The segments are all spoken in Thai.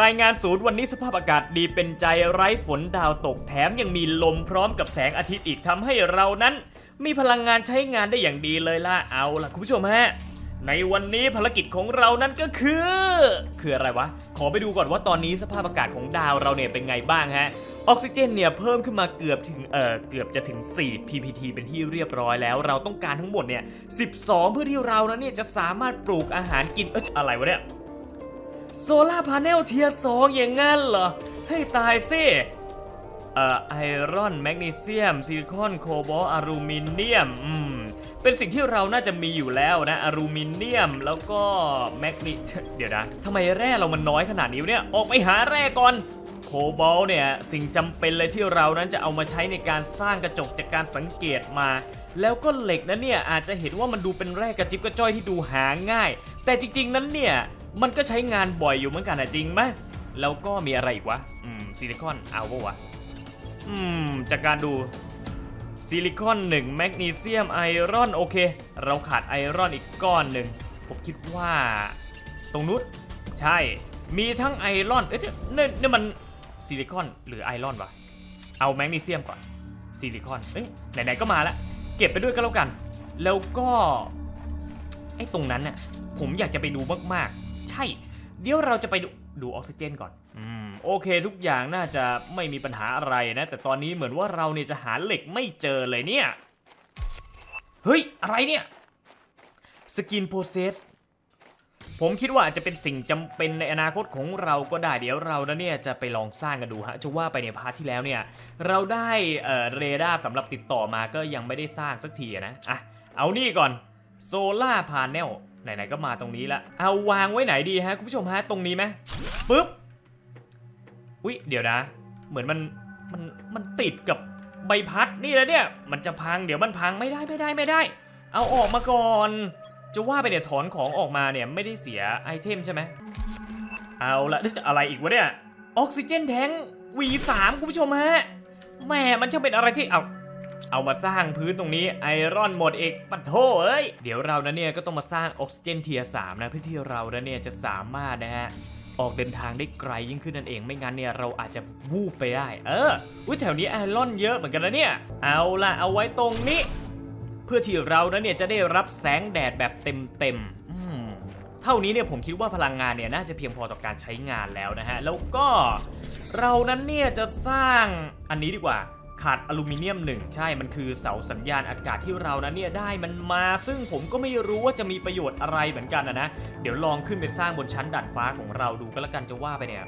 รายงานศูนย์วันนี้สภาพอากาศดีเป็นใจไร้ฝนดาวตกแถมยังมีลมพร้อมกับแสงอาทิตย์อีกทำให้เรานั้น มีพลังงานใช้งานได้อย่างดีเลยล่ะเอาล่ะคุณผู้ชมฮะในวันนี้ภารกิจของเรานั้นก็คือ คืออะไรวะ ขอไปดูก่อนว่าตอนนี้สภาพอากาศของดาวเราเนี่ยเป็นไงบ้างฮะ ออกซิเจนเนี่ยเพิ่มขึ้นมาเกือบถึงเอ่อเกือบจะถึง 4 ppt เป็นที่เรียบร้อยแล้ว เราต้องการทั้งหมดเนี่ย 12 เพื่อที่เรานั้นเนี่ยจะสามารถปลูกอาหารกินเอ๊ะอะไรวะเนี่ย โซลาร์พาเนลเทียสองอย่างงั้นเหรอ ให้ตายสิเอ่อไอรอนแมกนีเซียมซิลิคอนโคบอลอลูมิเนียมอืมเป็นสิ่งที่เราน่าจะมีอยู่แล้วนะอลูมิเนียมแล้วก็แมกนีเดี๋ยวนะทำไมแร่เรามันน้อยขนาดนี้เนี่ยออกไปหาแร่ก่อนโคบอลเนี่ยสิ่งจำเป็นเลยที่เรานั้นจะเอามาใช้ในการสร้างกระจกจากการสังเกตมา แล้วก็เหล็กนั้นเนี่ยอาจจะเห็นว่ามันดูเป็นแร่กระจิบกระจ้อยที่ดูหาง่าย แต่จริงๆนั้นเนี่ย มันก็ใช้งานบ่อยอยู่เหมือนกันนะจริงไหมแล้วก็มีอะไรอีกวะ อืมซิลิคอนเอาปวะ อืม จากการดูซิลิคอนหนึ่งแมกนีเซียมไอรอนโอเค เราขาดไอรอนอีกก้อนหนึ่ง ผมคิดว่า ตรงนู้นใช่ มีทั้งไอรอน เอ๊ะนี่ยเนี่ยเนี่ยมันซิลิคอนหรือไอรอนวะ เอาแมกนีเซียมก่อน ซิลิคอน เอ้ยไหนๆก็มาแล้ว เก็บไปด้วยก็แล้วกัน แล้วก็ไอ้ตรงนั้นน่ะผมอยากจะไปดูมากๆ ใช่ เดี๋ยวเราจะไปดูดูออกซิเจนก่อนอืมโอเคทุกอย่างน่าจะไม่มีปัญหาอะไรนะ แต่ตอนนี้เหมือนว่าเราเนี่ยจะหาเหล็กไม่เจอเลยเนี่ย เฮ้ย อะไรเนี่ยสกินโ o เซสผมคิดว่าอาจจะเป็นสิ่งจำเป็นในอนาคตของเราก็ได้เดี๋ยวเรานะเนี่ยจะไปลองสร้างกันดูฮะจะว่าไปในพาร์ทที่แล้วเนี่ย เราได้เอ่อเรดาร์สำหรับติดต่อมาก็ยังไม่ได้สร้างสักทีนะอะเอานี่ก่อนโซล่าพาเนล ไหนๆก็มาตรงนี้ละเอาวางไว้ไหนดีฮะคุณผู้ชมฮะตรงนี้ไหมปึ๊บอุ๊ยเดี๋ยวนะ เหมือนมันมันมันติดกับใบพัดนี่แล้วเนี่ยมันจะพังเดี๋ยวมันพังไม่ได้ไม่ได้ไม่ได้ เอาออกมาก่อน จะว่าไปเนี่ยถอนของออกมาเนี่ยไม่ได้เสียไอเทมใช่ไหมเอาละนี่จะอะไรอีกวะเนี่ยออกซิเจนแทง V3 คุณผู้ชมฮะแหม่มันจะเป็นอะไรที่เอา เอามาสร้างพื้นตรงนี้ไอรอนหมดเอกปัดโทเอ้ย เดี๋ยวเรานะเนี่ยก็ต้องมาสร้างออกซิเจนเทียสามนะเพื่อที่เรานะเนี่ยจะสามารถนะฮะออกเดินทางได้ไกลยิ่งขึ้นนั่นเองไม่งั้นเนี่ยเราอาจจะวูบไปได้ เอออุ้ยแถวนี้ไอรอนเยอะเหมือนกันนะเนี่ย เอาล่ะเอาไว้ตรงนี้ เพื่อที่เรานั้นเนี่ยจะได้รับแสงแดดแบบเต็มๆอืมเท่านี้เนี่ยผมคิดว่าพลังงานเนี่ยน่าจะเพียงพอต่อการใช้งานแล้วนะฮะแล้วก็เรานั้นเนี่ยจะสร้างอันนี้ดีกว่า ขาดอลูมิเนียมหนึ่งใช่มันคือเสาสัญญาณอากาศที่เรานั้นเนี่ยได้มันมา ซึ่งผมก็ไม่รู้ว่าจะมีประโยชน์อะไรเหมือนกันนะนะเดี๋ยวลองขึ้นไปสร้างบนชั้นดาดฟ้าของเราดูก็แล้วกันจะว่าไปเนี่ย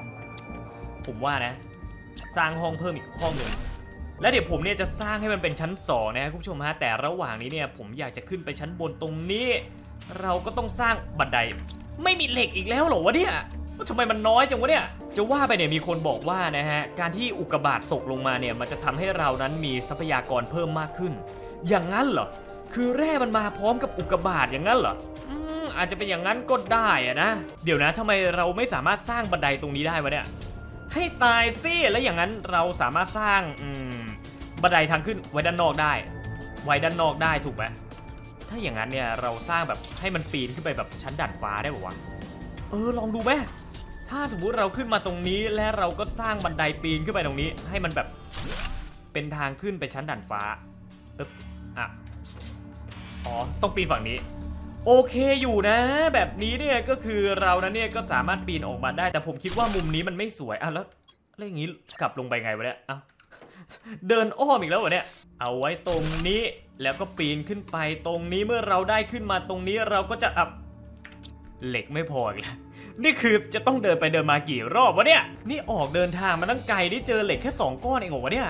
ผมว่านะ สร้างห้องเพิ่มอีกห้องหนึ่งและเดี๋ยวผมเนี่ยจะสร้างให้มันเป็นชั้น2นะครับคุณผู้ชมฮะแต่ระหว่างนี้เนี่ยผมอยากจะขึ้นไปชั้นบนตรงนี้ เราก็ต้องสร้างบันได ไม่มีเหล็กอีกแล้วเหรอวะเนี่ย ทำไมมันน้อยจังวะเนี่ย จะว่าไปเนี่ยมีคนบอกว่านะฮะ การที่อุกกาบาตตกลงมาเนี่ยมันจะทำให้เรานั้นมีทรัพยากรเพิ่มมากขึ้น อย่างนั้นเหรอ คือแร่มันมาพร้อมกับอุกกาบาตอย่างนั้นเหรออืมอาจจะเป็นอย่างนั้นก็ได้อะนะ เดี๋ยวนะทำไมเราไม่สามารถสร้างบันไดตรงนี้ได้วะเนี่ย ให้ตายสิแล้วอย่างนั้นเราสามารถสร้างอืมบันไดทางขึ้นไว้ด้านนอกได้ ไว้ด้านนอกได้ถูกไหมถ้าอย่างนั้นเนี่ยเราสร้างแบบให้มันปีนขึ้นไปแบบชั้นดาดฟ้าได้ป่าวะ เออลองดูไหม ถ้าสมมุติเราขึ้นมาตรงนี้และเราก็สร้างบันไดปีนขึ้นไปตรงนี้ ให้มันแบบเป็นทางขึ้นไปชั้นดาดฟ้าอึ๊บอะอ๋อต้องปีนฝั่งนี้ โอเคอยู่นะ แบบนี้เนี่ยก็คือเรานะเนี่ยก็สามารถปีนออกมาได้ แต่ผมคิดว่ามุมนี้มันไม่สวยอะแล้วแล้วอย่างนี้กลับลงไปไงวะเนี่ยเอ้าเดินอ้อมอีกแล้วเหรอเนี่ย เอาไว้ตรงนี้แล้วก็ปีนขึ้นไปตรงนี้เมื่อเราได้ขึ้นมาตรงนี้เราก็จะอับ เหล็กไม่พออีกแล้วนี่คือจะต้องเดินไปเดินมากี่รอบวะเนี่ย นี่ออกเดินทางมาตั้งไกลได้เจอเหล็กแค่สองก้อนเองเหรอวะเนี่ย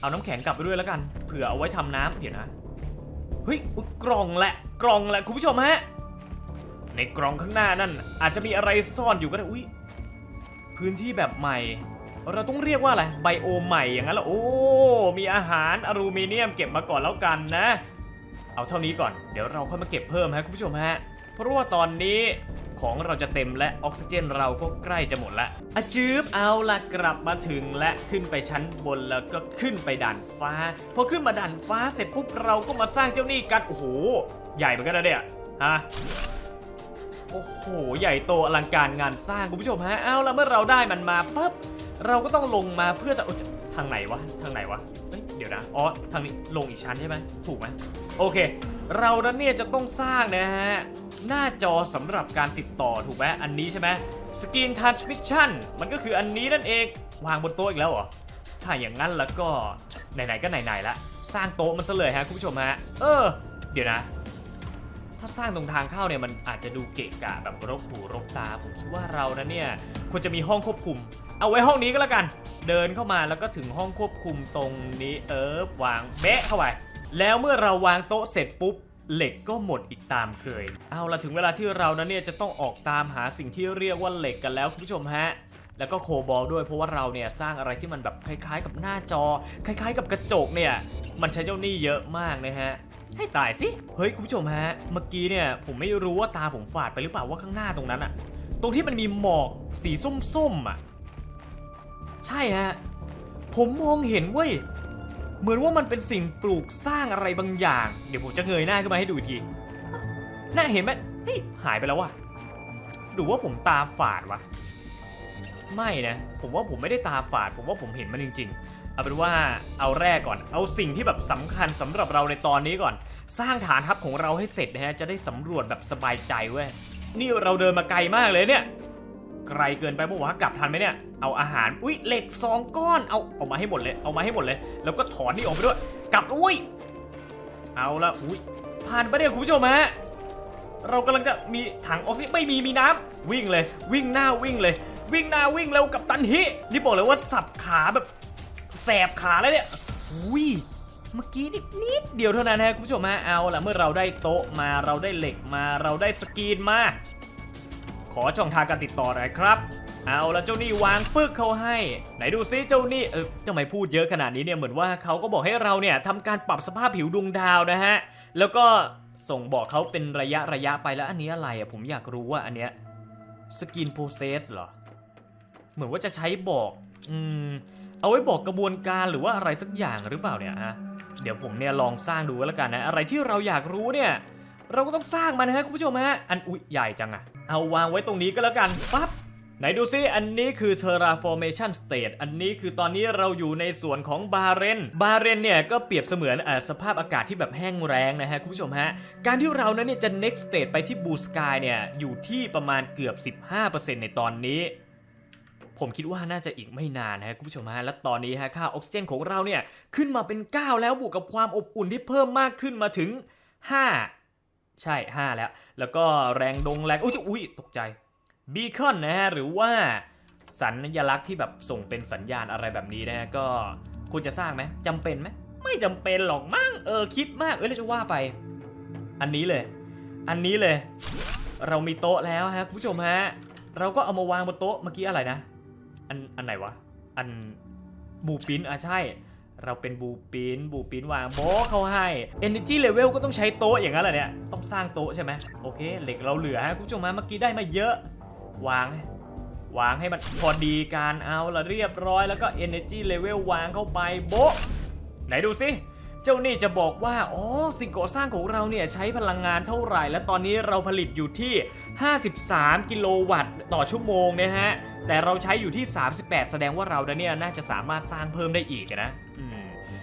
เอาน้ำแข็งกลับไปด้วยแล้วกัน เผื่อเอาไว้ทำน้ำเดี๋ยวนะ เฮ้ยกล่องแหละ กล่องแหละคุณผู้ชมฮะ ในกล่องข้างหน้านั่น อาจจะมีอะไรซ่อนอยู่ก็ได้ อุ้ยพื้นที่แบบใหม่ เราต้องเรียกว่าอะไร ไบโอใหม่อย่างนั้นเหรอโอ้ มีอาหารอลูมิเนียมเก็บมาก่อนแล้วกันนะ เอาเท่านี้ก่อน เดี๋ยวเราค่อยมาเก็บเพิ่มฮะคุณผู้ชมฮะ เพราะว่าตอนนี้ของเราจะเต็มและออกซิเจนเราก็ใกล้จะหมดละอะจืบเอาละกลับมาถึงและขึ้นไปชั้นบนแล้วก็ขึ้นไปด่านฟ้า พอขึ้นมาด่านฟ้าเสร็จปุ๊บเราก็มาสร้างเจ้านี่กัน โอ้โห ใหญ่เหมือนกันนะเนี่ยฮะโอ้โห ใหญ่โตอลังการงานสร้างคุณผู้ชมฮะเอาละเมื่อเราได้มันมาปั๊บเราก็ต้องลงมาเพื่อจะทางไหนวะทางไหนวะเอ้ยเดี๋ยวนะอ๋อทางนี้ลงอีกชั้นใช่ไหมถูกไหมโอเค เรานั้นเนี่ยจะต้องสร้างนะฮะ หน้าจอสำหรับการติดต่อถูกไหมอันนี้ใช่ไหมสกรีนทรานสมิชชั่นมันก็คืออันนี้นั่นเองวางบนโต๊ะอีกแล้วเหรอ ถ้าอย่างนั้นแล้วก็ไหนๆก็ไหนๆละสร้างโต๊ะมันซะเลยฮะคุณผู้ชมฮะเออ เดี๋ยวนะ ถ้าสร้างตรงทางเข้าเนี่ยมันอาจจะดูเกะกะแบบรกหูรกตาผมคิดว่าเรานะเนี่ยควรจะมีห้องควบคุม เอาไว้ห้องนี้ก็แล้วกัน เดินเข้ามาแล้วก็ถึงห้องควบคุมตรงนี้เออวางเบะเข้าไปแล้วเมื่อเราวางโต๊ะเสร็จปุ๊บ เหล็กก็หมดอีกตามเคย เอาละถึงเวลาที่เรานะเนี่ยจะต้องออกตามหาสิ่งที่เรียกว่าเหล็กกันแล้วคุณผู้ชมฮะ แล้วก็โคบอลด้วยเพราะว่าเราเนี่ยสร้างอะไรที่มันแบบคล้ายๆ กับหน้าจอ คล้ายๆ กับกระจกเนี่ย มันใช้เจ้าหนี้เยอะมากนะฮะ ให้ตายสิ เฮ้ยคุณผู้ชมฮะ เมื่อกี้เนี่ยผมไม่รู้ว่าตาผมฝาดไปหรือเปล่าว่าข้างหน้าตรงนั้นอะตรงที่มันมีหมอกสีส้มๆอะใช่ฮะ ผมมองเห็นเว้ย เหมือนว่ามันเป็นสิ่งปลูกสร้างอะไรบางอย่าง เดี๋ยวผมจะเงยหน้าขึ้นมาให้ดูอีกทีน่าเห็นไหมเฮ้ยหายไปแล้ววะหรือว่าผมตาฝาดวะไม่นะผมว่าผมไม่ได้ตาฝาด ผมว่าผมเห็นมันจริง ๆ เอาเป็นว่าเอาแรกก่อน เอาสิ่งที่แบบสำคัญสำหรับเราในตอนนี้ก่อน สร้างฐานทัพของเราให้เสร็จนะฮะจะได้สำรวจแบบสบายใจเว้ยนี่เราเดินมาไกลมากเลยเนี่ย ไกลเกินไปปะวะกลับทันไหมเนี่ยเอาอาหารอุ้ยเหล็กสองก้อนเอาเอามาให้หมดเลยเอามาให้หมดเลย แล้วก็ถอนนี่ออกไปด้วยกลับอุ้ยเอาละอุ้ยผ่านไปเนี่ยคุณผู้ชมฮะเรากำลังจะมีถังออกซิไม่มีมีน้ำวิ่งเลย วิ่งหน้าวิ่งเลย วิ่งหน้าวิ่งเร็วกับตันฮินี่บอกเลยว่าสับขาแบบแสบขาแล้วเนี่ยอุ้ยเมื่อกี้นิดนิดเดียวเท่านั้นฮะคุณผู้ชมฮะเอาละเมื่อเราได้โต๊ะมาเราได้เหล็กมาเราได้สกรีนมา ขอช่องทางการติดต่อหน่อยครับ เอาละเจ้านี่วางปึกเขาให้ ไหนดูซิเจ้านี่เออทำไมพูดเยอะขนาดนี้เนี่ยเหมือนว่าเขาก็บอกให้เราเนี่ยทำการปรับสภาพผิวดวงดาวนะฮะ แล้วก็ส่งบอกเขาเป็นระยะระยะไปแล้วอันนี้อะไรอะผมอยากรู้ว่าอันเนี้ยสกินโปรเซสเหรอ เหมือนว่าจะใช้บอกอืมเอาไว้บอกกระบวนการหรือว่าอะไรสักอย่างหรือเปล่าเนี่ยฮะเดี๋ยวผมเนี่ยลองสร้างดูแล้วกันนะ อะไรที่เราอยากรู้เนี่ย เราก็ต้องสร้างมันนะฮะคุณผู้ชมฮะอันอุ๊ยใหญ่จังอะเอาวางไว้ตรงนี้ก็แล้วกันปั๊บไหนดูซิ อันนี้คือ terraformation state อันนี้คือตอนนี้เราอยู่ในส่วนของบาเรน บาเรนเนี่ยก็เปรียบเสมือนอสภาพอากาศที่แบบแห้งแรงนะฮะคุณผู้ชมฮะ การที่เรานั้นเนี่ยจะ next state ไปที่ blue sky เนี่ยอยู่ที่ประมาณเกือบ 15%ในตอนนี้ ผมคิดว่าน่าจะอีกไม่นานนะฮะคุณผู้ชมฮะ และตอนนี้ฮะค่าออกซิเจนของเราเนี่ยขึ้นมาเป็น 9 แล้วบวกกับความอบอุ่นที่เพิ่มมากขึ้นมาถึง 5 ใช่ 5 แล้ว แล้วก็แรงดงแรงอุ้ยอุ้ยตกใจบีคอนนะฮะ หรือว่าสัญลักษณ์ที่แบบส่งเป็นสัญญาณอะไรแบบนี้นะฮะ ก็ควรจะสร้างไหมจำเป็นไหมไม่จำเป็นหรอกมั้งเออคิดมาก เอ้ยเราจะว่าไป อันนี้เลย อันนี้เลย เรามีโต๊ะแล้วฮะคุณผู้ชมฮะ เราก็เอามาวางบนโต๊ะเมื่อกี้อะไรนะ อันอันไหนวะ อันบูปินอะใช่ เราเป็นบูปินบูปินวางโบเขาให้ Energy Level ก็ต้องใช้โต๊ะอย่างนั้นแหละเนี่ย ต้องสร้างโต๊ะใช่ไหมโอเค เหล็กเราเหลือฮะคุณผู้ชมฮะเมื่อกี้ได้มาเยอะ วาง วางให้มันพอดีการเอาละเรียบร้อยแล้วก็ Energy Level วางเข้าไปโบไหนดูสิเจ้านี่จะบอกว่า อ๋อ สิ่งก่อสร้างของเราเนี่ยใช้พลังงานเท่าไหร่ และตอนนี้เราผลิตอยู่ที่ 53 กิโลวัตต์ต่อชั่วโมงนะฮะ แต่เราใช้อยู่ที่ 38 แสดงว่าเราเนี่ยน่าจะสามารถสร้างเพิ่มได้อีกนะ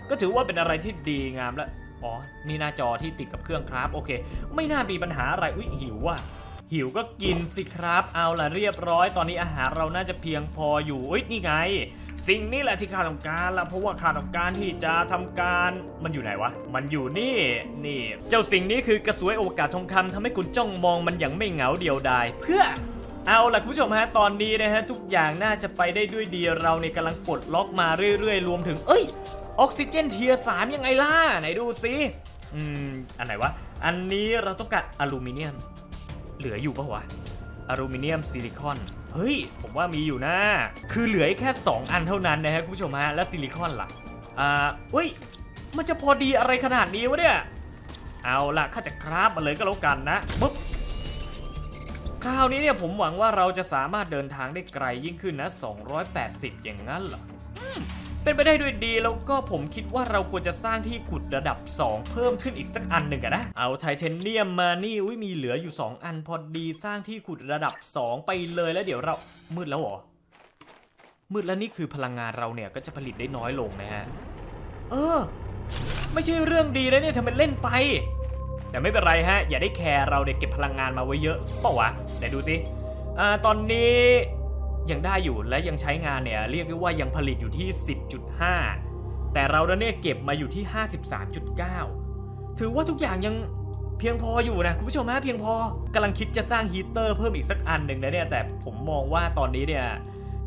ก็ถือว่าเป็นอะไรที่ดีงามแล้วอ๋อ นี่หน้าจอที่ติดกับเครื่องครับ โอเค ไม่น่ามีปัญหาอะไร อุ๊ยหิวว่ะ หิวก็กินสิครับ เอาล่ะเรียบร้อย ตอนนี้อาหารเราน่าจะเพียงพออยู่ อุ๊ยนี่ไง สิ่งนี้แหละที่ข้าต้องการละเพราะว่าข้าต้องการที่จะทำการ มันอยู่ไหนวะ มันอยู่นี่ นี่ เจ้าสิ่งนี้คือกระสวยโอกาสทองคำทำให้คุณจ้องมองมันอย่างไม่เหงาเดียวดาย เพื่อเอาล่ะคุณผู้ชมฮะตอนนี้นะฮะทุกอย่างน่าจะไปได้ด้วยดีเราในยกำลังปลดล็อกมาเรื่อยๆ รวมถึง เอ้ย ออกซิเจนเทียสามยังไงล่ะ ไหนดูสิอืม อันไหนวะ อันนี้เราต้องการอลูมิเนียม เหลืออยู่ปะวะ อลูมิเนียมซิลิคอน เฮ้ย ผมว่ามีอยู่นะ คือเหลือแค่ 2 อันเท่านั้นนะฮะคุณผู้ชมฮะ แล้วซิลิคอนล่ะ อ่าเฮ้ย มันจะพอดีอะไรขนาดนี้วะเนี่ย เอาล่ะข้าจะคราฟมาเลยก็แล้วกันนะปึ๊บคราวนี้เนี่ยผมหวังว่าเราจะสามารถเดินทางได้ไกลยิ่งขึ้นนะ 280 อย่างนั้นเหรอ เป็นไปได้ด้วยดีแล้วก็ผมคิดว่าเราควรจะสร้างที่ขุดระดับ 2 เพิ่มขึ้นอีกสักอันหนึ่งอะนะเอาไทเทเนียมมานี่อุ้ยมีเหลืออยู่ 2 อันพอดีสร้างที่ขุดระดับ 2 ไปเลยแล้วเดี๋ยวเรามืดแล้วเหรอมืดแล้วนี่คือพลังงานเราเนี่ยก็จะผลิตได้น้อยลงนะฮะเออ ไม่ใช่เรื่องดีนะเนี่ยทำเป็นเล่นไป แต่ไม่เป็นไรฮะ อย่าได้แคร์เราเด็กเก็บพลังงานมาไว้เยอะเปล่าวะไหนดูสิอ่าตอนนี้ ยังได้อยู่และยังใช้งานเนี่ยเรียกได้ว่ายังผลิตอยู่ที่ 10.5 แต่เราเนี่ยเก็บมาอยู่ที่ 53.9 ถือว่าทุกอย่างยังเพียงพออยู่นะคุณผู้ชมฮะเพียงพอกำลังคิดจะสร้างฮีเตอร์เพิ่มอีกสักอันหนึ่งนะเนี่ยแต่ผมมองว่าตอนนี้เนี่ย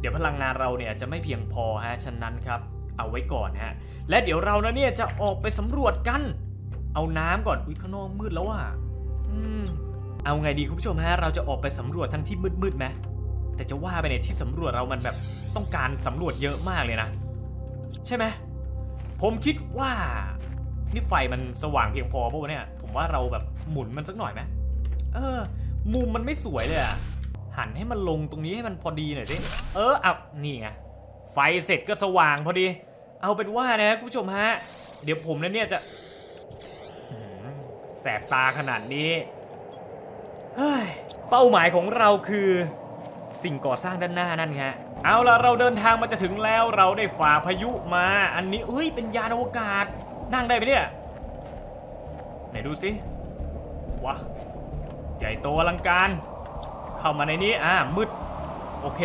เดี๋ยวพลังงานเราเนี่ยจะไม่เพียงพอฮะฉะนั้นครับเอาไว้ก่อนฮะและเดี๋ยวเรานะเนี่ยจะออกไปสำรวจกัน เอาน้ำก่อนอุ้ยข้างนอกมืดแล้วอะเอาไงดีคุณผู้ชมฮะเราจะออกไปสำรวจทั้งที่มืดๆไหม แต่จะว่าไปในยที่สำรวจเรามันแบบต้องการสำรวจเยอะมากเลยนะ ใช่ไหมผมคิดว่า นี่ไฟมันสว่างเพียงพอป่ะวะเนี่ย ผมว่าเราแบบหมุนมันสักหน่อยไหมเออ มุมมันไม่สวยเลยอะหันให้มันลงตรงนี้ให้มันพอดีหน่อยสิเอออะนี่ไงไฟเสร็จก็สว่างพอดี เอาเป็นว่านะคุณผู้ชมฮะ เดี๋ยวผมนะเนี่ยจะแสบตาขนาดนี้เฮ้ยเป้าหมายของเราคือ สิ่งก่อสร้างด้านหน้านั่นฮะเอาล่ะเราเดินทางมาจะถึงแล้วเราได้ฝ่าพายุมาอันนี้เอ้ยเป็นยานอวกาศนั่งได้ไหมเนี่ยไหนดูสิว้าใหญ่โตอลังการ เข้ามาในนี้อ่ามืดโอเค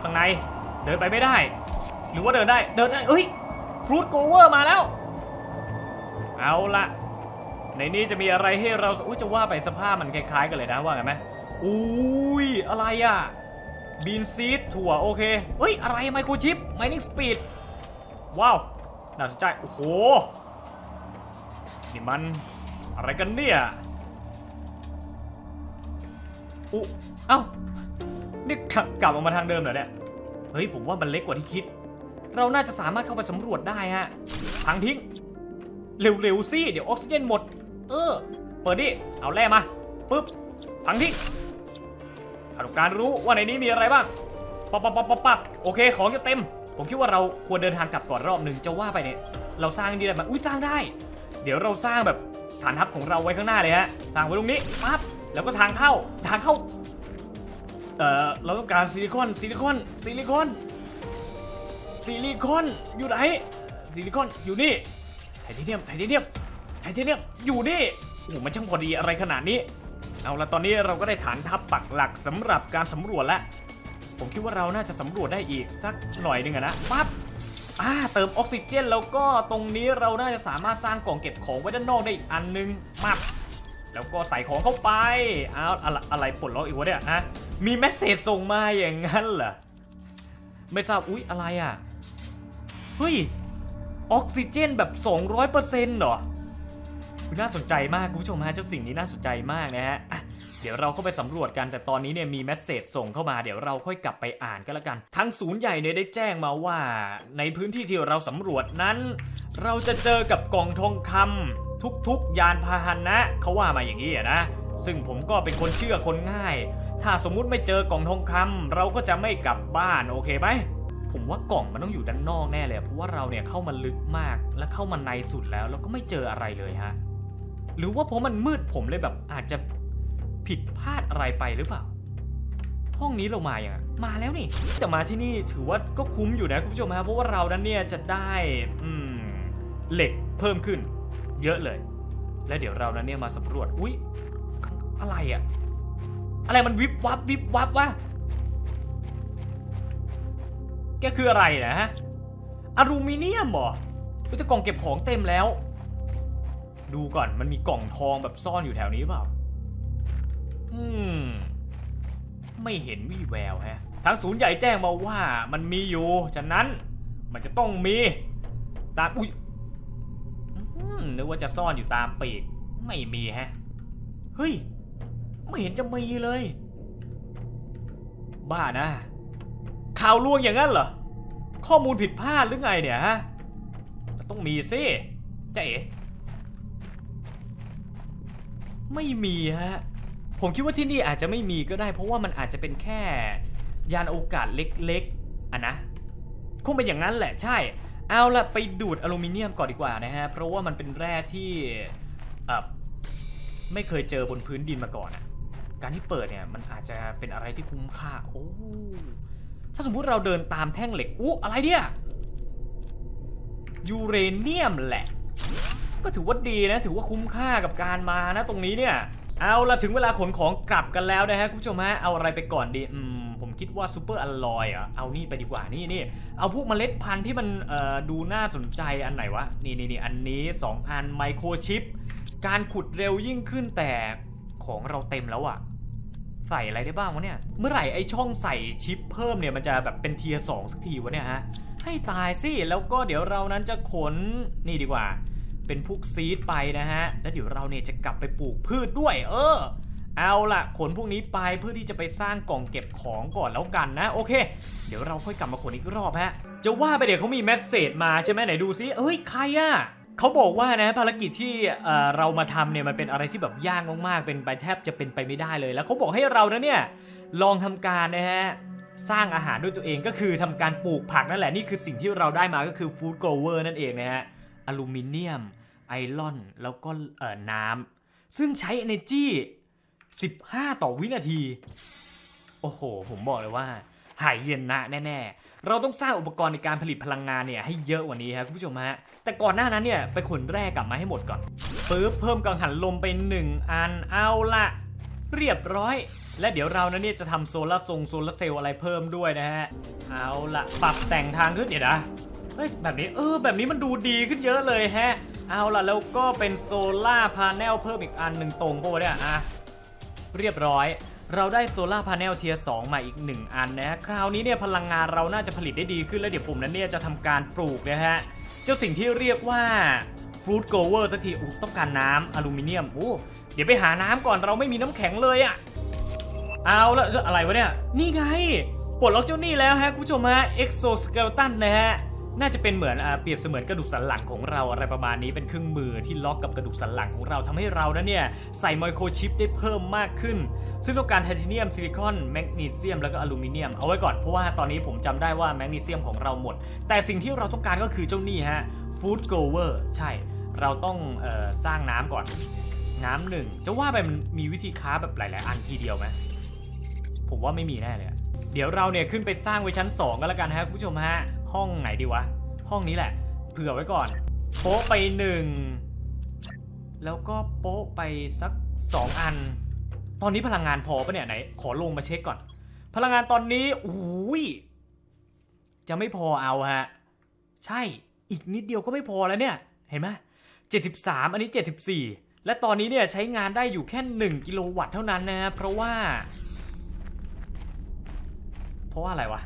ข้างในเดินไปไม่ได้ หรือว่าเดินได้เดินได้เอ้ยฟรุตโกเวอร์มาแล้ว เอาละในนี้จะมีอะไรให้เราอุ้ยจะว่าไปสภาพมันคล้ายๆกันเลยนะว่าไงไหมอุ้ยอะไรอะ บีนซีดถั่วโอเคเฮ้ย อะไรไมโครชิปไมนิ่งสปีดว้าว น่าสนใจ โอ้โห นี่มันอะไรกันเนี่ยอุเอ้า นี่กลับกลับออกมาทางเดิมเหรอเนี่ย เฮ้ย ผมว่ามันเล็กกว่าที่คิด เราน่าจะสามารถเข้าไปสำรวจได้ฮะทางทิ้ง เร็วๆสิ เดี๋ยวออกซิเจนหมด เออ เปิดดิ เอาแร่มา ปึ๊บ พังทิ้ง ต้องการรู้ว่าในนี้มีอะไรบ้างปับปับปับปับปับโอเคของจะเต็ม ผมคิดว่าเราควรเดินทางกลับก่อนรอบหนึ่งจะว่าไปเนี่ยเราสร้างนี่ได้ไหมอุ้ยสร้างได้ เดี๋ยวเราสร้างแบบฐานทัพของเราไว้ข้างหน้าเลยฮะสร้างไว้ตรงนี้ปั๊บแล้วก็ทางเข้าทางเข้าเอ่อเราต้องการซิลิคอนซิลิคอนซิลิคอนซิลิคอนอยู่ไหนซิลิคอนอยู่นี่ไทเทเนียมไทเทเนียมไทเทเนียมอยู่นี่โอ้โหมันช่างพอดีอะไรขนาดนี้ เอาละตอนนี้เราก็ได้ฐานทัพปักหลักสำหรับการสำรวจแล้วผมคิดว่าเราน่าจะสำรวจได้อีกสักหน่อยหนึงนะปั๊บอ่าเติมออกซิเจนแล้วก็ตรงนี้เราน่าจะสามารถสร้างกล่องเก็บของไว้ด้านนอกได้อีกอันนึงมับแล้วก็ใส่ของเข้าไปอ้าวอะไรอะไรปลดล็อกอีกวะเนี่ยฮะมีแมสเซจส่งมาอย่างนั้นเหรอไม่ทราบอุ๊ยอะไรอะเฮ้ยออกซิเจนแบบ 200%เหรอ น่าสนใจมากคุณผู้ชมฮะเจ้าสิ่งนี้น่าสนใจมากนะฮะเดี๋ยวเราเข้าไปสำรวจกันแต่ตอนนี้เนี่ยมีแมสเซจส่งเข้ามาเดี๋ยวเราค่อยกลับไปอ่านก็แล้วกัน ทั้งศูนย์ใหญ่เนี่ยได้แจ้งมาว่า ในพื้นที่ที่เราสำรวจนั้น เราจะเจอกับกล่องทองคำทุกๆ ยานพาหนะเขาว่ามาอย่างนี้อะนะ ซึ่งผมก็เป็นคนเชื่อคนง่าย ถ้าสมมุติไม่เจอกล่องทองคำเราก็จะไม่กลับบ้านโอเคไหมผมว่ากล่องมันต้องอยู่ด้านนอกแน่เลยเพราะว่าเราเนี่ยเข้ามาลึกมากและเข้ามาในสุดแล้ว แล้วก็ไม่เจออะไรเลยฮะ หรือว่าเพราะมันมืดผมเลยแบบอาจจะผิดพลาดอะไรไปหรือเปล่า ห้องนี้เรามาอย่างมาแล้วนี่ แต่มาที่นี่ถือว่าก็คุ้มอยู่นะคุณผู้ชมฮะเพราะว่าเรานั้นเนี่ยจะได้อืมเหล็กเพิ่มขึ้น เยอะเลย และเดี๋ยวเรานั้นเนี่ยมาสำรวจอุ๊ยอะไรอะอะไรมันวิบวับวิบวับวะแกคืออะไรนะฮะอลูมิเนียมเหรอแต่กล่องเก็บของเต็มแล้ว ดูก่อนมันมีกล่องทองแบบซ่อนอยู่แถวนี้เปล่า อืม ไม่เห็นวี่แววฮะ ทางศูนย์ใหญ่แจ้งมาว่ามันมีอยู่ ฉะนั้นมันจะต้องมีตามอุ้ยนึกว่าจะซ่อนอยู่ตามปีก ไม่มีฮะ เฮ้ย ไม่เห็นจะมีเลย บ้านะ ข่าวลวงอย่างนั้นเหรอ ข้อมูลผิดพลาดหรือไงเนี่ยฮะ ต้องมีสิจ๊เอ๋ ไม่มีฮะ ผมคิดว่าที่นี่อาจจะไม่มีก็ได้ เพราะว่ามันอาจจะเป็นแค่ยานโอกาศเล็กๆอะนะ คงเป็นอย่างนั้นแหละใช่ เอาละไปดูดอลูมิเนียมก่อนดีกว่านะฮะ เพราะว่ามันเป็นแร่ที่ไม่เคยเจอบนพื้นดินมาก่อนอะการที่เปิดเนี่ยมันอาจจะเป็นอะไรที่คุ้มค่า โอ้ถ้าสมมุติเราเดินตามแท่งเหล็กอู้อะไรเนี่ยยูเรเนียมแหละ ก็ถือว่าดีนะ ถือว่าคุ้มค่ากับการมานะตรงนี้เนี่ย เอาละถึงเวลาขนของกลับกันแล้วนะฮะคุณผู้ชมฮะ เอาอะไรไปก่อนดีอืมผมคิดว่าซูเปอร์อลลอยอะ เอานี่ไปดีกว่า นี่นี่เอาพวกเมล็ดพันธุ์ที่มันเอ่อดูน่าสนใจอันไหนวะ นี่นี่นี่อันนี้ 2 อันไมโครชิป การขุดเร็วยิ่งขึ้นแต่ของเราเต็มแล้วอะ ใส่อะไรได้บ้างวะเนี่ย เมื่อไหร่ไอช่องใส่ชิปเพิ่มเนี่ยมันจะแบบเป็นเทียร์สองสักทีวะเนี่ยฮะ ให้ตายสิ แล้วก็เดี๋ยวเรานั้นจะขนนี่ดีกว่า เป็นพวกซีดไปนะฮะ แล้วเดี๋ยวเราเนี่ยจะกลับไปปลูกพืชด้วย เออ เอาล่ะขนพวกนี้ไปเพื่อที่จะไปสร้างกล่องเก็บของก่อนแล้วกันนะ โอเค เดี๋ยวเราค่อยกลับมาขนอีกรอบฮะ จะว่าไปเดี๋ยวเขามีเมสเซจมาใช่ไหมไหนดูซิเอ้ยใครอะเขาบอกว่านะภารกิจที่เอ่อเรามาทำเนี่ยมันเป็นอะไรที่แบบยากมากๆ เป็นไปแทบจะเป็นไปไม่ได้เลย แล้วเขาบอกให้เรานะเนี่ยลองทำการนะฮะสร้างอาหารด้วยตัวเองก็คือทำการปลูกผักนั่นแหละนี่คือสิ่งที่เราได้มาก็คือฟู้ดโกลเวอร์นั่นเองนะฮะอลูมิเนียม ไอรอน แล้วก็เอ่อน้ำซึ่งใช้ energy 15 ต่อวินาที โอ้โห ผมบอกเลยว่า หายเย็นนะแน่ๆ เราต้องสร้างอุปกรณ์ในการผลิตพลังงานเนี่ยให้เยอะกว่านี้ครับคุณผู้ชมฮะ แต่ก่อนหน้านั้นเนี่ยไปขนแร่กลับมาให้หมดก่อนปึ๊บเพิ่มกังหันลมไป 1 อันเอาละเรียบร้อย และเดี๋ยวเรานะเนี่ยจะทำโซลาร์ทรงโซลาร์เซลล์อะไรเพิ่มด้วยนะฮะ เอาละปรับแต่งทางขึ้นเดี๋ยวนะ เฮ้ยแบบนี้เออแบบนี้มันดูดีขึ้นเยอะเลยแฮะ เอาล่ะแล้วก็เป็นโซล่าพาเนลเพิ่มอีกอันหนึ่งตรงปะวะเนี่ยอะเรียบร้อย เราได้โซล่าพาเนลเทียร์สมาอีก 1 อันนะคราวนี้เนี่ยพลังงานเราน่าจะผลิตได้ดีขึ้นแล้วเดี๋ยวผมนั้นเนี่ยจะทำการปลูกนะฮะ เจ้าสิ่งที่เรียกว่าฟรุตโกเวอร์สักทีอู้ต้องการน้ำอลูมิเนียมโอ้เดี๋ยวไปหาน้ำก่อนเราไม่มีน้ำแข็งเลยอะเอาละอะไรวะเนี่ย นี่ไงปลดล็อกเจ้านี่แล้วฮะคุณผู้ชมฮะ exoskeleton นะฮะ น่าจะเป็นเหมือนอเปรียบเสมือนกระดูกสันหลังของเราอะไรประมาณนี้เป็นเครื่องมือที่ล็อกกับกระดูกสันหลังของเราทำให้เรานั้นเนี่ยใส่ไมโครชิปได้เพิ่มมากขึ้น ซึ่งต้องการไทเทเนียมซิลิคอนแมกนีเซียมแล้วก็อลูมิเนียมเอาไว้ก่อนเพราะว่าตอนนี้ผมจำได้ว่าแมกนีเซียมของเราหมด แต่สิ่งที่เราต้องการก็คือเจ้านี่ฮะฟู้ดโกเวอร์ใช่ เราต้องออสร้างน้ำก่อน น้ำหนึ่งจะว่าไปมันมีวิธีค้าแบบหลาย ๆ อันทีเดียวไหมผมว่าไม่มีแน่เลยเดี๋ยวเราเนี่ยขึ้นไปสร้างไว้ชั้น 2ก็แล้วกันฮะคุณผู้ชมฮะ ห้องไหนดีวะ ห้องนี้แหละ เผื่อไว้ก่อน โป๊ะไปหนึ่ง แล้วก็โป๊ะไปสัก2อัน ตอนนี้พลังงานพอปะเนี่ยไหน ขอลงมาเช็คก่อน พลังงานตอนนี้อุ้ยจะไม่พอเอาฮะ ใช่ อีกนิดเดียวก็ไม่พอแล้วเนี่ย เห็นไหม73อันนี้74และตอนนี้เนี่ยใช้งานได้อยู่แค่1กิโลวัตต์เท่านั้นนะฮะเพราะว่า เพราะว่าอะไรวะ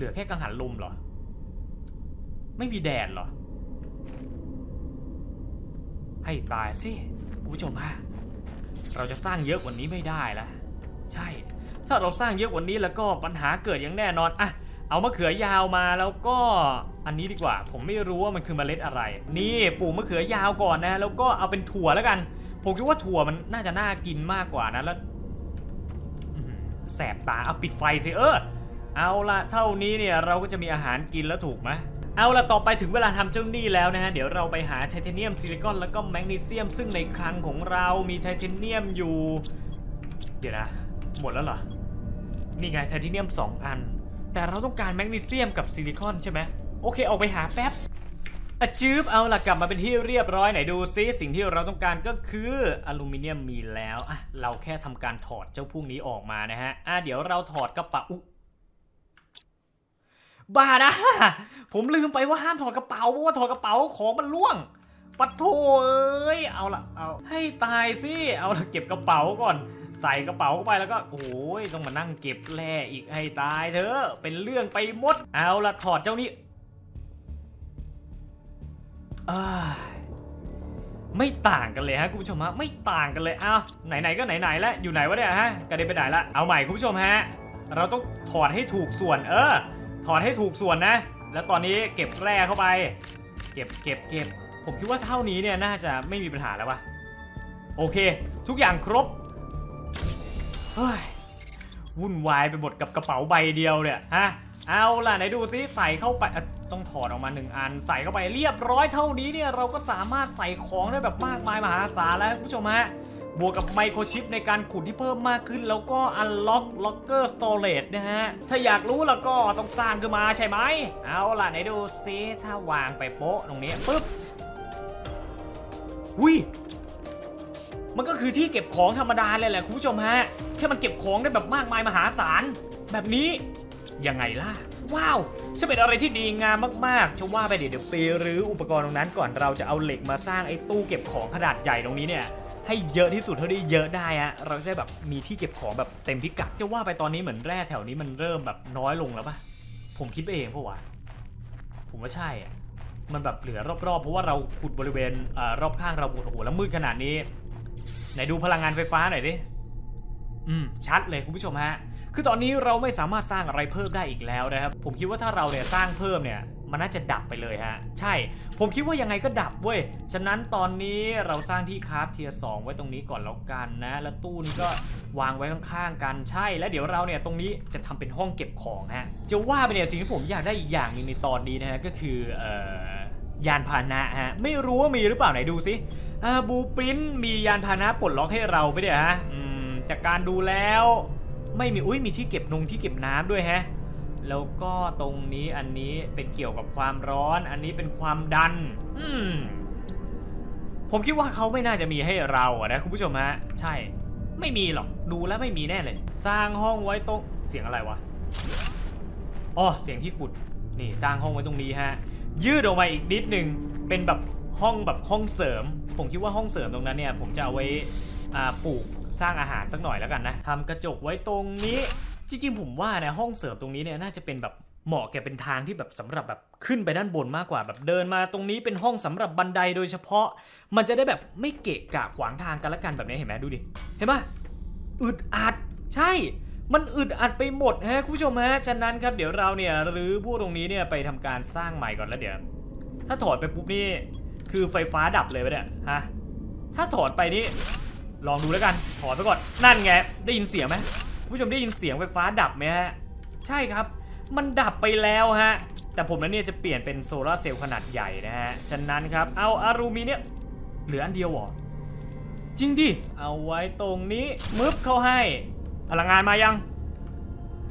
เหลือแค่กังหันลมเหรอ ไม่มีแดดเหรอ ให้ตายสิคุณผู้ชมฮะเราจะสร้างเยอะกว่านี้ไม่ได้ละใช่ ถ้าเราสร้างเยอะกว่านี้แล้วก็ปัญหาเกิดอย่างแน่นอนอะเอามะเขือยาวมาแล้วก็อันนี้ดีกว่า ผมไม่รู้ว่ามันคือเมล็ดอะไร นี่ปลูกมะเขือยาวก่อนนะ แล้วก็เอาเป็นถั่วแล้วกัน ผมคิดว่าถั่วมันน่าจะน่ากินมากกว่านะแล้วแสบตาเอาปิดไฟสิเออ เอาละเท่านี้เนี่ยเราก็จะมีอาหารกินแล้วถูกไหมเอาละต่อไปถึงเวลาทำเจ้าหนี่แล้วนะฮะ เดี๋ยวเราไปหาไทเทเนียมซิลิคอนแล้วก็แมกนีเซียม ซึ่งในคลังของเรามีไทเทเนียมอยู่ เดี๋ยวนะ หมดแล้วเหรอ นี่ไงไทเทเนียม 2 อัน แต่เราต้องการแมกนีเซียมกับซิลิคอนใช่ไหมโอเคออกไปหาแป๊บอะจืบเอาล่ะกลับมาเป็นที่เรียบร้อยไหนดูซิสิ่งที่เราต้องการก็คืออลูมิเนียมมีแล้วอะเราแค่ทำการถอดเจ้าพวกนี้ออกมานะฮะอะเดี๋ยวเราถอดกระเป๋าอุ บ้านะ ผมลืมไปว่าห้ามถอดกระเป๋าเพราะว่าถอดกระเป๋าของมันล่วงปัดโถเอ้ย เอาละเอา ให้ตายสิ เอาละเก็บกระเป๋าก่อน ใส่กระเป๋าเข้าไปแล้วก็ โอ้ย ต้องมานั่งเก็บแร่อีกให้ตายเถอะ เป็นเรื่องไปหมด เอาละถอดเจ้านี้ไม่ต่างกันเลยฮะคุณผู้ชมฮะ ไม่ต่างกันเลย อ้าว ไหนๆก็ไหนๆแล้ว อยู่ไหนวะเนี่ยฮะ กระเด็นไปไหนละ เอาใหม่คุณผู้ชมฮะ เราต้องถอดให้ถูกส่วน เออ ถอดให้ถูกส่วนนะ แล้วตอนนี้เก็บแร่เข้าไป เก็บเก็บเก็บผมคิดว่าเท่านี้เนี่ยน่าจะไม่มีปัญหาแล้ววะโอเค ทุกอย่างครบเฮ้ยวุ่นวายไปหมดกับกระเป๋าใบเดียวเนี่ยฮะเอาล่ะไหนดูซิใส่เข้าไปต้องถอดออกมาหนึ่งอัน ใส่เข้าไปเรียบร้อยเท่านี้เนี่ยเราก็สามารถใส่ของได้แบบมากมายมหาศาลแล้วคุณผู้ชมฮะ บวกกับไมโครชิปในการขุดที่เพิ่มมากขึ้น แล้วก็ Unlock Locker Storage นะฮะ ถ้าอยากรู้แล้วก็ต้องสร้างขึ้นมาใช่ไหม เอาล่ะไหนดูซิถ้าวางไปโป๊ะตรงนี้ปุ๊บหุยมันก็คือที่เก็บของธรรมดาเลยแหละคุณผู้ชมฮะ แค่มันเก็บของได้แบบมากมายมหาศาล แบบนี้ยังไงล่ะ ว้าวช่เป็นอะไรที่ดีงามมากๆจะว่าไปเดี๋ยวเดี๋ยวไปรื้ออุปกรณ์ตรงนั้นก่อนเราจะเอาเหล็กมาสร้างไอ้ตู้เก็บของขนาดใหญ่ตรงนี้เนี่ย ให้เยอะที่สุดเท่าที่เยอะได้อะเราจะได้แบบมีที่เก็บของแบบเต็มพิกัดจะว่าไปตอนนี้เหมือนแร่แถวนี้มันเริ่มแบบน้อยลงแล้วปะผมคิดไปเองเพราะว่าผมว่าใช่อะมันแบบเหลือรอบๆ เพราะว่าเราขุดบริเวณเอ่อรอบข้างเราหมดโอ้โหแล้วมืดขนาดนี้ไหนดูพลังงานไฟฟ้าหน่อยดิอืมชัดเลยคุณผู้ชมฮะ คือตอนนี้เราไม่สามารถสร้างอะไรเพิ่มได้อีกแล้วนะครับ ผมคิดว่าถ้าเราเนี่ยสร้างเพิ่มเนี่ย มันน่าจะดับไปเลยฮะ ใช่ ผมคิดว่ายังไงก็ดับเว้ย ฉะนั้นตอนนี้เราสร้างที่คราฟเทียสองไว้ตรงนี้ก่อนแล้วกันนะ แล้วตู้นี้ก็วางไว้ข้างๆกัน ใช่ แล้วเดี๋ยวเราเนี่ยตรงนี้จะทำเป็นห้องเก็บของฮะ จะว่าไปเนี่ยสิ่งที่ผมอยากได้อีกอย่างหนึงในตอนนี้นะฮะก็คือเอ่อยานพาหนะฮะ ไม่รู้ว่ามีหรือเปล่าไหนดูสิอ่าบูปรินมียานพาหนะปลดล็อกให้เราไปเนี่ยฮะ อืม จากการดูแล้ว ไม่มี อุ้ยมีที่เก็บนงที่เก็บน้ำด้วยฮะ แล้วก็ตรงนี้อันนี้เป็นเกี่ยวกับความร้อน อันนี้เป็นความดัน อืม ผมคิดว่าเขาไม่น่าจะมีให้เราอะนะคุณผู้ชมฮะ ใช่ ไม่มีหรอก ดูแล้วไม่มีแน่เลย สร้างห้องไว้ตรงเสียงอะไรวะ อ๋อ เสียงที่ขุด นี่สร้างห้องไว้ตรงนี้ฮะ ยืดออกมาอีกนิดหนึ่งเป็นแบบห้องแบบห้องเสริม ผมคิดว่าห้องเสริมตรงนั้นเนี่ย ผมจะเอาไว้ปลูกสร้างอาหารสักหน่อยแล้วกันนะทำกระจกไว้ตรงนี้ จริงๆผมว่านะห้องเสริมตรงนี้เนี่ยน่าจะเป็นแบบเหมาะแก่เป็นทางที่แบบสำหรับแบบขึ้นไปด้านบนมากกว่าแบบเดินมาตรงนี้เป็นห้องสำหรับบันไดโดยเฉพาะ มันจะได้แบบไม่เกะกะขวางทางกันละกันแบบนี้เห็นไหมดูดิเห็นปะอึดอัดใช่ มันอึดอัดไปหมดฮะคุณผู้ชมฮะฉะนั้นครับเดี๋ยวเราเนี่ยหรือพวกตรงนี้เนี่ยไปทำการสร้างใหม่ก่อนแล้วเดี๋ยว ถ้าถอดไปปุ๊บนี่คือไฟฟ้าดับเลยปะเนี่ยฮะถ้าถอดไปนี่ลองดูแล้วกันถอดไปก่อนนั่นไงได้ยินเสียงไหม ผู้ชมได้ยินเสียงไฟฟ้าดับไหมฮะ ใช่ครับ มันดับไปแล้วฮะ แต่ผมนั้นเนี่ยจะเปลี่ยนเป็นโซลาร์เซลล์ขนาดใหญ่นะฮะ ฉะนั้นครับ เอาอลูมิเนียมเหลืออันเดียวหรอ จริงดิ เอาไว้ตรงนี้มึบเข้าให้ พลังงานมายัง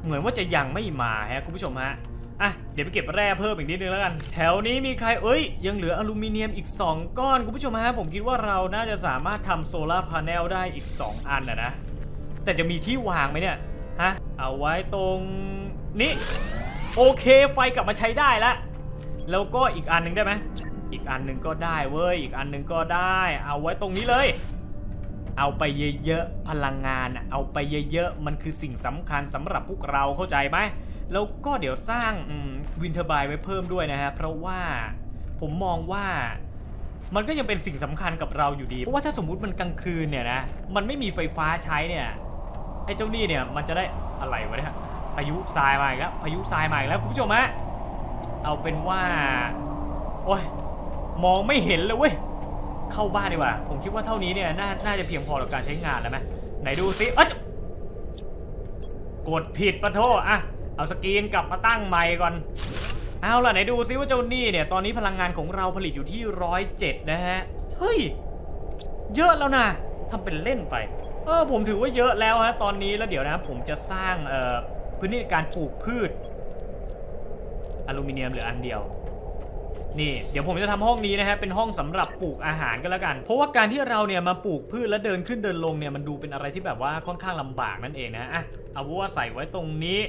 เหมือนว่าจะยังไม่มาฮะคุณผู้ชมฮะอะเดี๋ยวไปเก็บแร่เพิ่มอีกนิดนึงแล้วกัน แถวนี้มีใครเอ้ย ยังเหลืออลูมิเนียมอีก 2 ก้อน คุณผู้ชมฮะ ผมคิดว่าเราน่าจะสามารถทำโซลาร์พาร์เนลได้อีก 2 อันนะนะ แต่จะมีที่วางไหมเนี่ย ฮะ เอาไว้ตรงนี้โอเคไฟกลับมาใช้ได้ละ แล้วก็อีกอันหนึ่งได้ไหมอีกอันหนึ่งก็ได้เว้ย อีกอันหนึ่งก็ได้ เอาไว้ตรงนี้เลย เอาไปเยอะๆ พลังงานเอาไปเยอะๆ มันคือสิ่งสำคัญสำหรับพวกเราเข้าใจไหม แล้วก็เดี๋ยวสร้างวินเทอร์บายไว้เพิ่มด้วยนะฮะ เพราะว่าผมมองว่ามันก็ยังเป็นสิ่งสำคัญกับเราอยู่ดี เพราะว่าถ้าสมมุติมันกลางคืนเนี่ยนะ มันไม่มีไฟฟ้าใช้เนี่ย ไอ้เจ้านี่เนี่ยมันจะได้อะไรวะเนี่ยพายุทรายมาอีกแล้วพายุทรายมาอีกแล้วคุณผู้ชมฮะเอาเป็นว่าโอ้ยมองไม่เห็นเลยเว้ยเข้าบ้านดีกว่า ผมคิดว่าเท่านี้เนี่ยน่าน่าจะเพียงพอต่อการใช้งานแล้วไหมไหนดูซิเอ้ยกดผิดปะโทอะเอาสกรีนกลับมาตั้งใหม่ก่อน เอาล่ะไหนดูซิว่าเจ้านี่เนี่ยตอนนี้พลังงานของเราผลิตอยู่ที่ร้อยเจ็ดนะฮะ เฮ้ย เยอะแล้วนะทำเป็นเล่นไป เออผมถือว่าเยอะแล้วฮะตอนนี้แล้วเดี๋ยวนะผมจะสร้างเอ่อพื้นที่การปลูกพืชอลูมิเนียมเหลืออันเดียวนี่เดี๋ยวผมจะทำห้องนี้นะฮะเป็นห้องสำหรับปลูกอาหารก็แล้วกัน เพราะว่าการที่เราเนี่ยมาปลูกพืชแล้วเดินขึ้นเดินลงเนี่ยมันดูเป็นอะไรที่แบบว่าค่อนข้างลำบากนั่นเองนะอะเอาว่าใส่ไว้ตรงนี้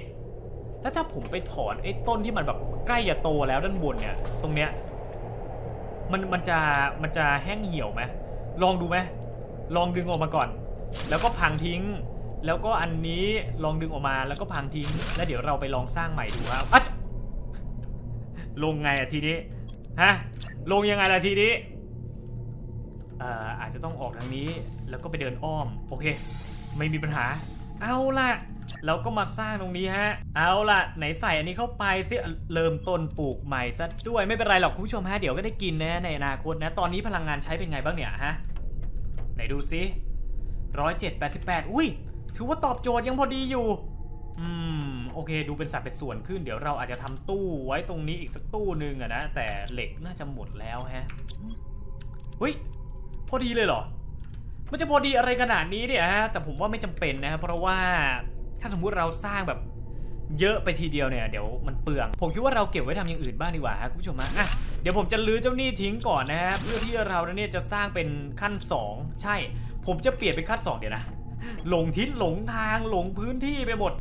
แล้วถ้าผมไปถอนไอ้ต้นที่มันแบบใกล้จะโตแล้วด้านบนเนี่ย ตรงเนี้ยมันมันจะมันจะแห้งเหี่ยวไหมลองดูไหมลองดึงออกมาก่อน แล้วก็พังทิ้ง แล้วก็อันนี้ลองดึงออกมาแล้วก็พังทิ้ง แล้วเดี๋ยวเราไปลองสร้างใหม่ดูครับอะลงไงอะทีนี้ฮะลงยังไงล่ะทีนี้เอ่ออาจจะต้องออกทางนี้แล้วก็ไปเดินอ้อม โอเค ไม่มีปัญหา เอาล่ะ เราก็มาสร้างตรงนี้ฮะ เอาล่ะ ไหนใส่อันนี้เข้าไปสิเริ่มต้นปลูกใหม่ซะด้วยไม่เป็นไรหรอกคุณผู้ชมฮะเดี๋ยวก็ได้กินนะในอนาคตนะ ตอนนี้พลังงานใช้เป็นไงบ้างเนี่ยฮะ ไหนดูซิ ร้อยเจ็ดแปดสิบแปดอุ้ย ถือว่าตอบโจทย์ยังพอดีอยู่ อืม โอเค ดูเป็นสัดเป็นส่วนขึ้น เดี๋ยวเราอาจจะทำตู้ไว้ตรงนี้อีกสักตู้หนึ่งอะนะ แต่เหล็กน่าจะหมดแล้วฮะเฮ้ย พอดีเลยเหรอ มันจะพอดีอะไรขนาดนี้เนี่ยฮะ แต่ผมว่าไม่จำเป็นนะครับเพราะว่าถ้าสมมุติเราสร้างแบบเยอะไปทีเดียวเนี่ยเดี๋ยวมันเปลือง ผมคิดว่าเราเก็บไว้ทำอย่างอื่นบ้างดีกว่าฮะคุณผู้ชมฮะอะเดี๋ยวผมจะลื้อเจ้าหนี้ทิ้งก่อนนะฮะเพื่อที่เราเนี่ยจะสร้างเป็นขั้น 2 ใช่ ผมจะเปลี่ยนเป็นขั้น2เดี๋ยวนะ หลงทิศหลงทางหลงพื้นที่ไปหมด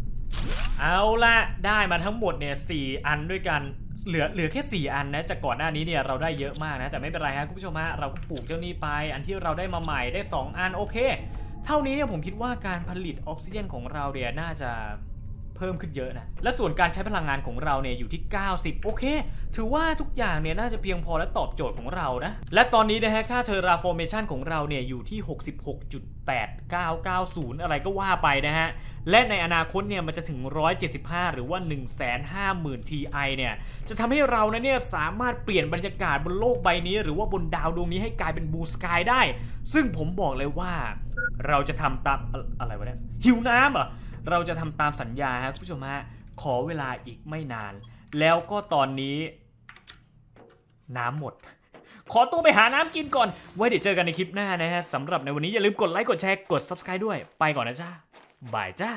เอาละได้มาทั้งหมดเนี่ยสอันด้วยกัน เหลือเหลือแค่ 4 อันนะ จากก่อนหน้านี้เนี่ยเราได้เยอะมากนะ แต่ไม่เป็นไรฮะคุณผู้ชมฮะเราก็ปลูกเจ้านี้ไป อันที่เราได้มาใหม่ได้ 2 อันโอเค เท่านี้เนี่ยผมคิดว่าการผลิตออกซิเจนของเราเนี่ยน่าจะ เพิ่มขึ้นเยอะนะ และส่วนการใช้พลังงานของเราเนี่ยอยู่ที่ 90 โอเค ถือว่าทุกอย่างเนี่ยน่าจะเพียงพอและตอบโจทย์ของเรานะ และตอนนี้นะฮะค่าเทอราฟอร์เมชันของเราเนี่ยอยู่ที่ 66.8990 อะไรก็ว่าไปนะฮะ และในอนาคตเนี่ยมันจะถึง 175 หรือว่า 150,000 TI เนี่ยจะทำให้เรานะเนี่ยสามารถเปลี่ยนบรรยากาศบนโลกใบนี้ หรือว่าบนดาวดวงนี้ให้กลายเป็นบูสกายได้ ซึ่งผมบอกเลยว่า เราจะทำตามอะอะไรวะเนี่ยหิวน้ำเหรอ เราจะทำตามสัญญาครับคุณผู้ชมฮะขอเวลาอีกไม่นาน แล้วก็ตอนนี้ น้ำหมด ขอตัวไปหาน้ำกินก่อน ไว้เดี๋ยวเจอกันในคลิปหน้านะฮะสำหรับในวันนี้อย่าลืมกดไลค์กดแชร์กด subscribe ด้วยไปก่อนนะจ้าบายจ้า